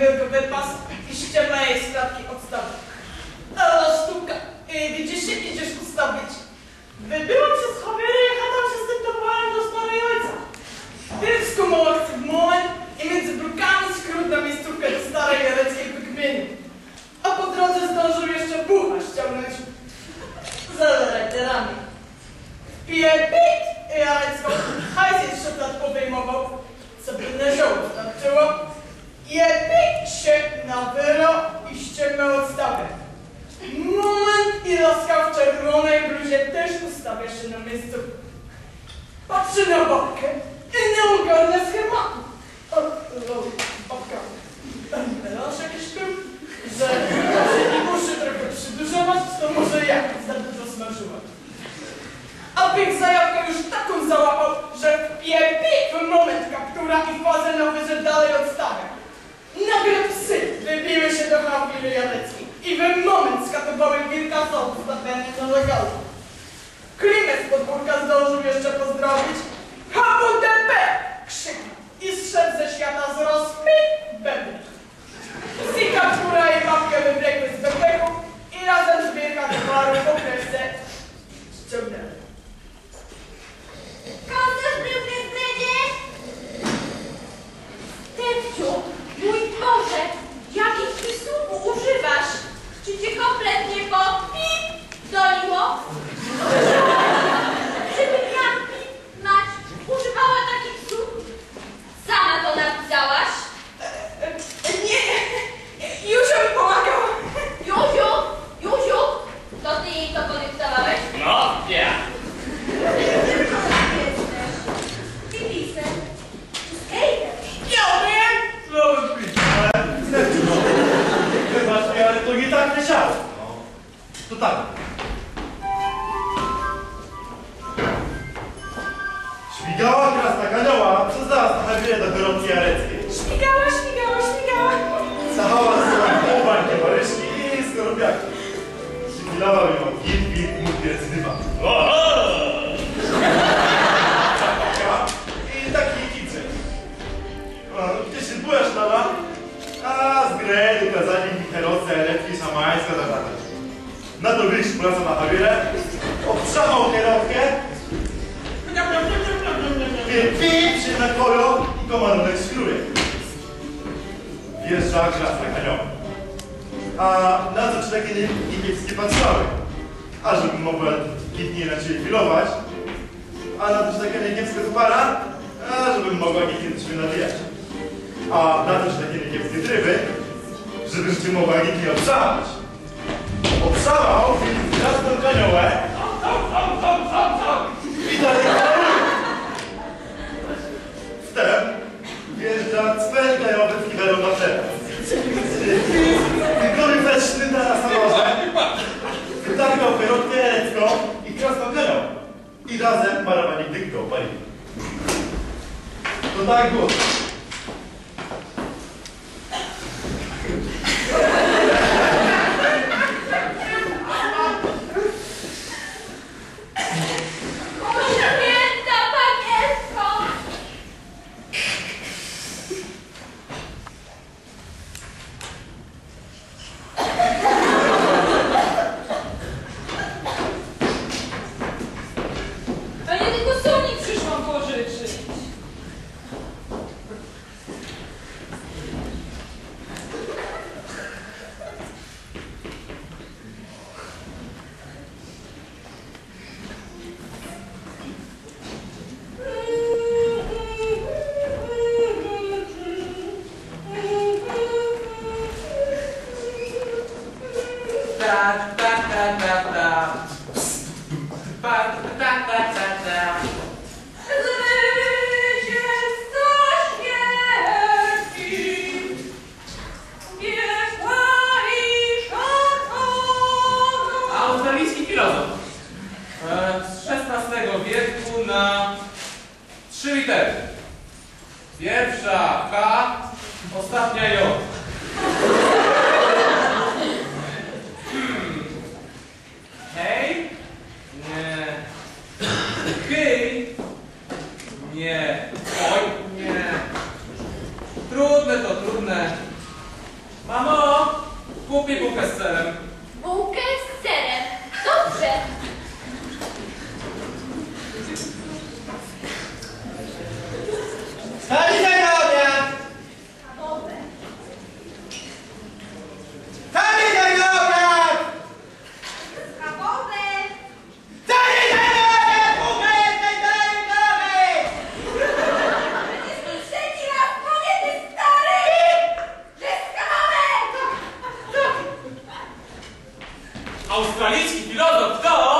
wielki wypas i ściema jej z klatki odstawy. Ale sztuka. I widzisz się, idziesz ustawić. Na wyro i ściągnął odstawę. Moment i laska w czerwonej bluzie też ustawia się na miejscu. Patrzy na babkę i nie ogarnia schematu. Jeszcze pozdrowić. HWDP! Krzyknął i zszedł ze świata z rozpy. Sika, która i babkę wybiegły z bebeku i razem z wielka towaru po kresce ściągnęły. Koncert był bezbredzie? Tepciu, mój Boże, jakich ty Śmigała krasna kanioła przez nas na chwilę do gorącej jareckiej. Śmigała, śmigała, śmigała. Zachała swoją półbańkę waryszki i skorupiaki. Przypilował ją git, git, mupiec, dywan. Oho! I taki kicy. Gdzie się byłeś, tata? A z gry ukazali mi herosę eletki szamańska zagadać. Na to wyjść praca na Hawierę, obtrzymał kierowkę, pip się na koro i komarunek szkruje. Wjeżdża krasna kaniowa. A na co czy takie nie- niebieskie patrzały? A żeby mogła kitnie na ciebie filować, a na to, że taka niekiepska para, a żebym mogła niekiedy sobie nawijać. A na to, że takie niekiepskie tryby, żebyś ty mogła niekiedy obszalać. Obszalał jasną kaniołę I razem parowanie dykką pali. To tak było. Filozof. E, Z XVI wieku na trzy litery. Pierwsza K, ostatnia J. Australijski filozof to...